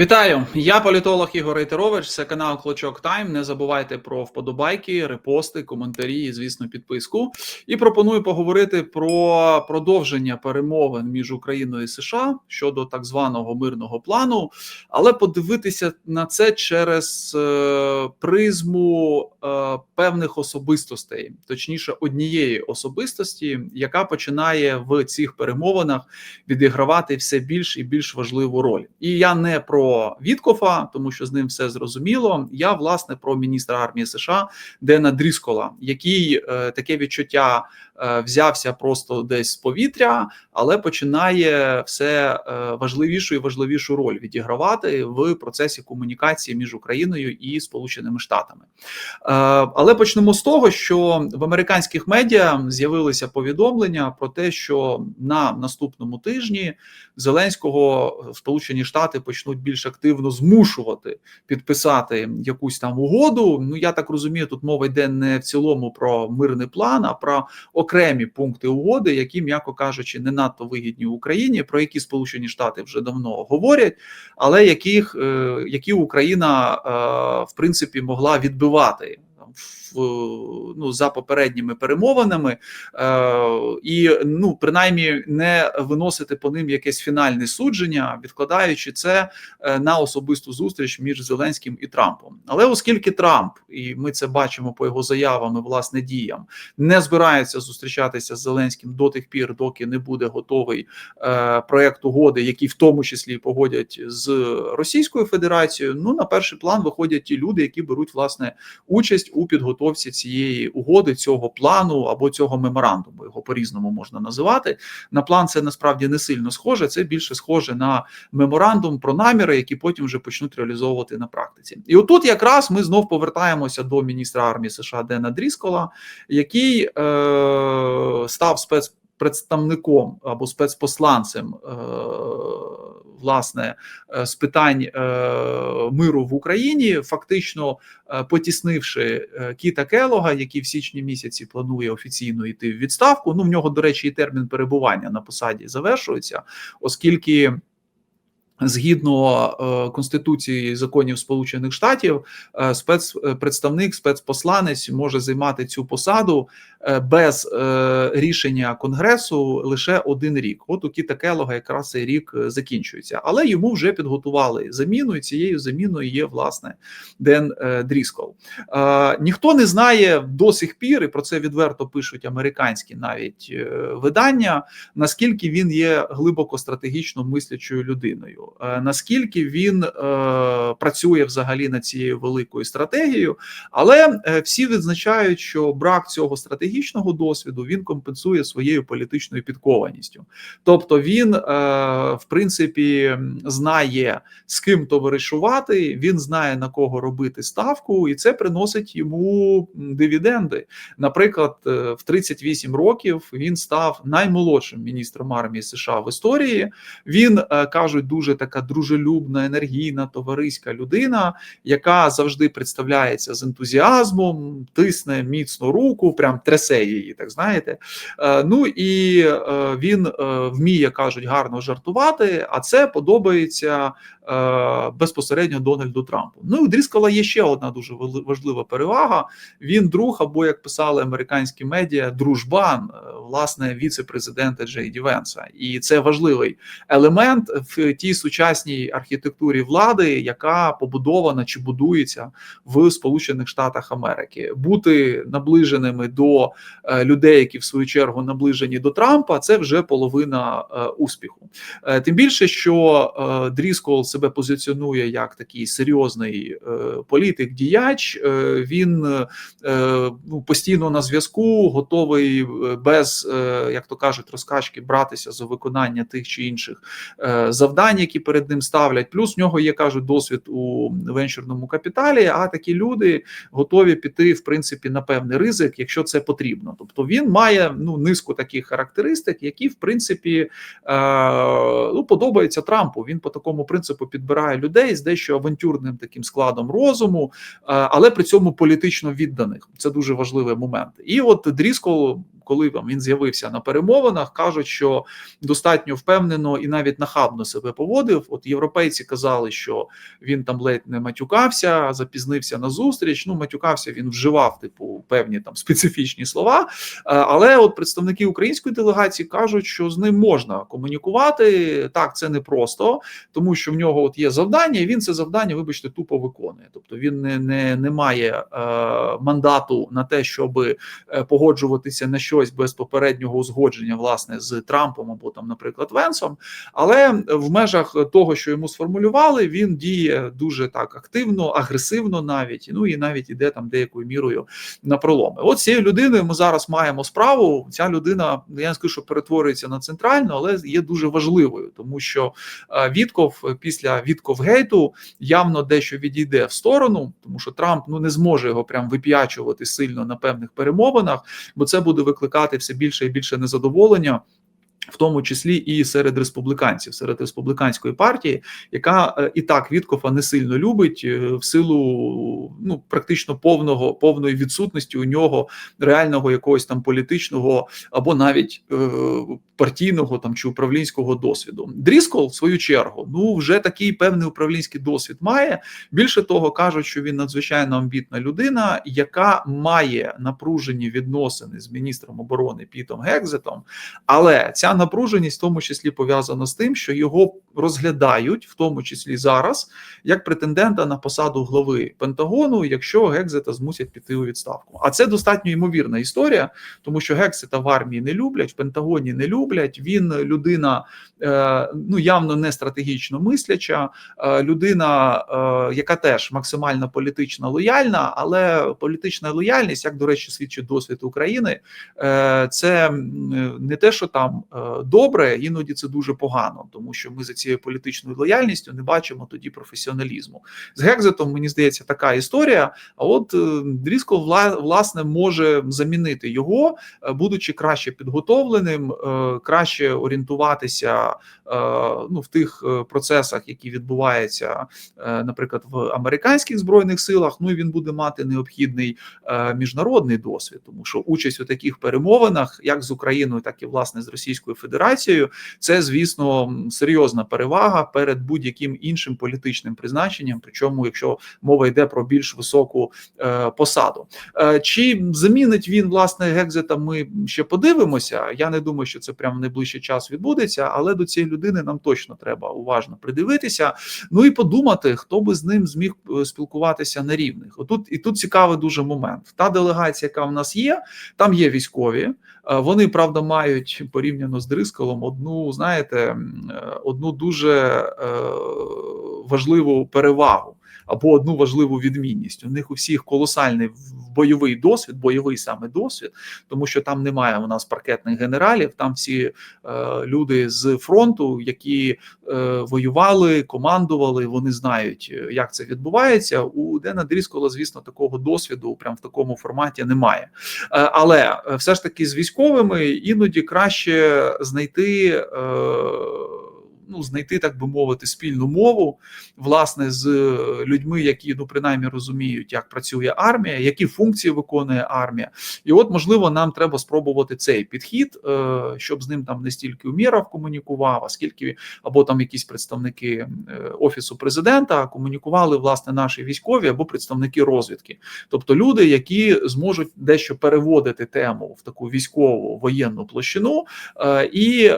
Вітаю, я політолог Ігор Рейтерович. Це канал Клочок Тайм. Не забувайте про вподобайки, репости, коментарі і, звісно, підписку. І пропоную поговорити про продовження перемовин між Україною і США щодо так званого мирного плану, але подивитися на це через е, призму е, певних особистостей, точніше, однієї особистості, яка починає в цих перемовинах відігравати все більш і більш важливу роль. І я не про Віткофа, тому що з ним все зрозуміло. Я власне про міністра армії США Дена Дріскола, який е, таке відчуття взявся просто десь з повітря, але починає все е, важливішу і важливішу роль відігравати в процесі комунікації між Україною і Сполученими Штатами. Е, але почнемо з того, що в американських медіа з'явилися повідомлення про те, що на наступному тижні Зеленського Сполучені Штати почнуть більш активно змушувати підписати якусь там угоду. Ну я так розумію, тут мова йде не в цілому про мирний план, а про пункти угоди, які, м'яко кажучи, не надто вигідні Україні, про які Сполучені Штати вже давно говорять, але яких е, які Україна е, в принципі могла відбивати ну за попередніми перемовинами, е, і ну принаймні не виносити по ним якесь фінальне судження, відкладаючи це е, на особисту зустріч між Зеленським і Трампом. Але оскільки Трамп, і ми це бачимо по його заявам і власне діям, не збирається зустрічатися з Зеленським до тих пір, доки не буде готовий е, проект угоди, який в тому числі погодять з Російською Федерацією. Ну на перший план виходять ті люди, які беруть власне участь у підготовці цієї угоди, цього плану або цього меморандуму. Його по різному можна називати. На план це насправді не сильно схоже. Це більше схоже на меморандум про наміри, які потім вже почнуть реалізовувати на практиці. І отут якраз ми знов повертаємося до міністра армії США Дена Дріскола, який е, став спецпредставником або спецпосланцем. Е, власне е, з питань е, миру в Україні, фактично е, потіснивши Кіта Келога, який в січні місяці планує офіційно йти в відставку. Ну в нього, до речі, і термін перебування на посаді завершується, оскільки. Згідно конституції законів Сполучених Штатів, спецпредставник, спецпосланець може займати цю посаду без рішення конгресу лише один рік. От у Кіта якраз цей рік закінчується, але йому вже підготували заміну, і цією заміною є власне Ден Дріскол. Ніхто не знає до сих пір, і про це відверто пишуть американські навіть видання. Наскільки він є глибоко стратегічно мислячою людиною. Е, наскільки він е, працює взагалі над цією великою стратегією, але е, всі відзначають, що брак цього стратегічного досвіду він компенсує своєю політичною підкованістю. Тобто він, в принципі, знає з ким товаришувати, він знає на кого робити ставку, і це приносить йому дивіденди. Наприклад, в 38 років він став наймолодшим міністром армії США в історії. Він кажуть дуже така дружелюбна, енергійна, товариська людина, яка завжди представляється з ентузіазмом, тисне міцно руку, прям трясе її, так знаєте. Е, ну і е, він е, вміє кажуть гарно жартувати, а це подобається безпосередньо Дональду Трампу. Ну у Дріскала є ще одна дуже важлива перевага. Він друг, або як писали американські медіа, дружбан власне віце-президента Джей Ді Венса. І це важливий елемент в тій сучасній архітектурі влади, яка побудована чи будується в Сполучених Штатах Америки, бути наближеними до е, людей, які в свою чергу наближені до Трампа, це вже половина е, успіху. Е, тим більше, що Дріскол себе позиціонує як такий серйозний політик, діяч, він ну, постійно на зв'язку, готовий без як то кажуть, розкачки братися за виконання тих чи інших завдань, які перед ним ставлять. Плюс в нього є кажуть досвід у венчурному капіталі. А такі люди готові піти в принципі на певний ризик, якщо це потрібно. Тобто він має ну низку таких характеристик, які в принципі е, ну подобаються Трампу. Він по такому принципу підбирає людей з дещо авантюрним таким складом розуму, е, але при цьому політично відданих. Це дуже важливий момент. І от Дріскол коли там він з'явився на перемовинах, кажуть, що достатньо впевнено і навіть нахабно себе поводив. От європейці казали, що він там ледь не матюкався, запізнився на зустріч. Ну, матюкався, він вживав типу певні там специфічні слова. Е, але от представники української делегації кажуть, що з ним можна комунікувати. Так, це не просто, тому що в нього от є завдання, і він це завдання, вибачте, тупо виконує. Тобто він не не, не має е, мандату на те, щоб е, погоджуватися на щось без попереднього узгодження, власне, з Трампом або там, наприклад, Венсом. Але в межах того, що йому сформулювали, він діє дуже так активно, агресивно, навіть ну і навіть іде там деякою мірою на проломи. От цією людиною ми зараз маємо справу. Ця людина я не скажу, що перетворюється на центральну, але є дуже важливою, тому що е, Вітков після Вітков-гейту явно дещо відійде в сторону, тому що Трамп ну не зможе його прям вип'ячувати сильно на певних перемовинах, бо це буде викликати все більше і більше незадоволення. В тому числі і серед республіканців, серед республіканської партії, яка е, і так Віткофа не сильно любить е, в силу ну практично повного повної відсутності у нього реального якогось там політичного або навіть е, партійного там чи управлінського досвіду. Дріскол, в свою чергу, ну вже такий певний управлінський досвід має. Більше того, кажуть, що він надзвичайно амбітна людина, яка має напружені відносини з міністром оборони Пітом Гекзетом, але ця напруженість в тому числі пов'язана з тим, що його розглядають, в тому числі зараз, як претендента на посаду глави Пентагону, якщо Гекзета змусять піти у відставку. А це достатньо ймовірна історія, тому що Гексета в армії не люблять, в Пентагоні не люблять. Він людина е, ну явно не стратегічно мисляча, е, людина, е, яка теж максимально політично лояльна, але політична лояльність, як до речі, свідчить досвід України, це не те, що там добре, іноді це дуже погано, тому що ми за цією політичною лояльністю не бачимо тоді професіоналізму. З Гекзетом, мені здається, така історія. А от Дріско власне може замінити його, будучи краще підготовленим, краще орієнтуватися ну в тих процесах, які відбуваються, наприклад, в американських збройних силах. Ну і він буде мати необхідний міжнародний досвід, тому що участь у таких перемовинах, як з Україною, так і власне з Російською Федерацією, це звісно серйозна перевага перед будь-яким іншим політичним призначенням. Причому, якщо мова йде про більш високу е, посаду, е, чи замінить він власне гекзета? Ми ще подивимося. Я не думаю, що це прямо в найближчий час відбудеться, але до цієї людини нам точно треба уважно придивитися. Ну і подумати, хто би з ним зміг е, спілкуватися на рівних. Отут і тут цікавий дуже момент. Та делегація, яка в нас є, там є військові. Е, вони правда мають порівняно з Дрискалом одну, знаєте, е, одну дуже е, важливу перевагу або одну важливу відмінність. У них у всіх колосальний бойовий досвід, бойовий саме досвід, тому що там немає у нас паркетних генералів. Там всі е, люди з фронту, які е, воювали, командували. Вони знають, е, як це відбувається. У Дена Дріскола, звісно, такого досвіду прям в такому форматі немає. Е, але все ж таки з військовими іноді краще знайти. Е, ну знайти, так би мовити, спільну мову власне з людьми, які ну принаймні розуміють, як працює армія, які функції виконує армія, і от можливо нам треба спробувати цей підхід, е, щоб з ним там не стільки Умєров комунікував, а скільки або там якісь представники е, офісу президента комунікували власне наші військові або представники розвідки, тобто люди, які зможуть дещо переводити тему в таку військову воєнну площину, е, і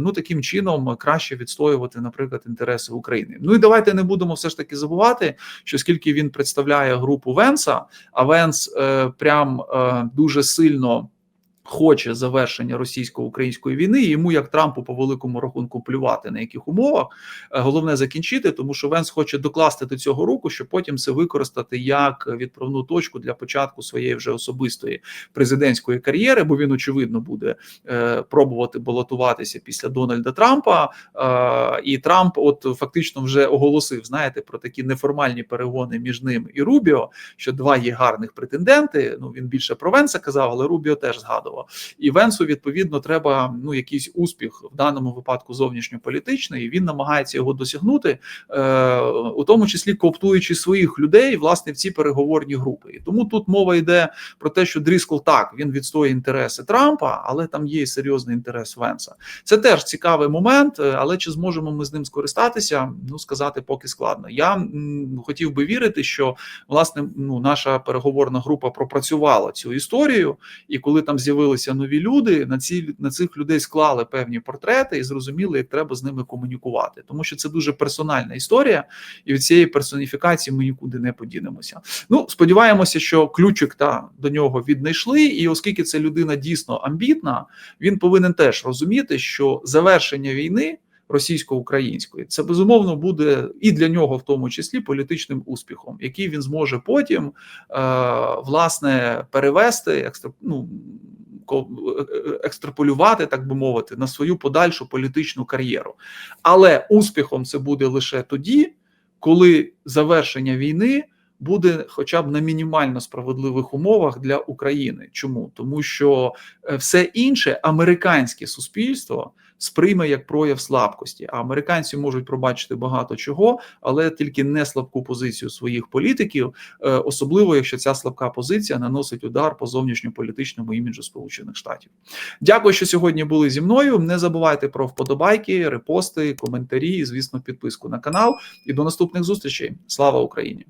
ну таким чином краще відстоювати, наприклад, інтереси України. Ну і давайте не будемо все ж таки забувати, що скільки він представляє групу Венса, а Венс е, прям е, дуже сильно хоче завершення російсько-української війни, і йому як Трампу по великому рахунку плювати на яких умовах. Е, головне закінчити, тому що Венс хоче докласти до цього руку, щоб потім це використати як відправну точку для початку своєї вже особистої президентської кар'єри, бо він очевидно буде е, пробувати балотуватися після Дональда Трампа. Е, і Трамп, от фактично, вже оголосив, знаєте, про такі неформальні перегони між ним і Рубіо, що два є гарних претенденти. Ну він більше про Венса казав, але Рубіо теж згадував можливо. І Венсу відповідно треба ну якийсь успіх в даному випадку зовнішньополітичний. і Він намагається його досягнути, е, у тому числі кооптуючи своїх людей власне в ці переговорні групи. І тому тут мова йде про те, що Дріскол так він відстоює інтереси Трампа, але там є і серйозний інтерес Венса. Це теж цікавий момент, е, але чи зможемо ми з ним скористатися? Ну сказати поки складно. Я м, хотів би вірити, що власне ну наша переговорна група пропрацювала цю історію, і коли там з'явилися нові люди, на ці на цих людей склали певні портрети і зрозуміли, як треба з ними комунікувати, тому що це дуже персональна історія, і від цієї персоніфікації ми нікуди не подінемося. Ну сподіваємося, що ключик та до нього віднайшли, і оскільки це людина дійсно амбітна, він повинен теж розуміти, що завершення війни. Російсько-української це безумовно буде і для нього, в тому числі, політичним успіхом, який він зможе потім е, власне перевести ну, екстраполювати, так би мовити, на свою подальшу політичну кар'єру. Але успіхом це буде лише тоді, коли завершення війни буде хоча б на мінімально справедливих умовах для України. Чому? Тому що е, все інше американське суспільство сприйме як прояв слабкості. А американці можуть пробачити багато чого, але тільки не слабку позицію своїх політиків, е, особливо якщо ця слабка позиція наносить удар по зовнішньополітичному іміджу Сполучених Штатів. Дякую, що сьогодні були зі мною. Не забувайте про вподобайки, репости, коментарі, і, звісно, підписку на канал. І до наступних зустрічей. Слава Україні!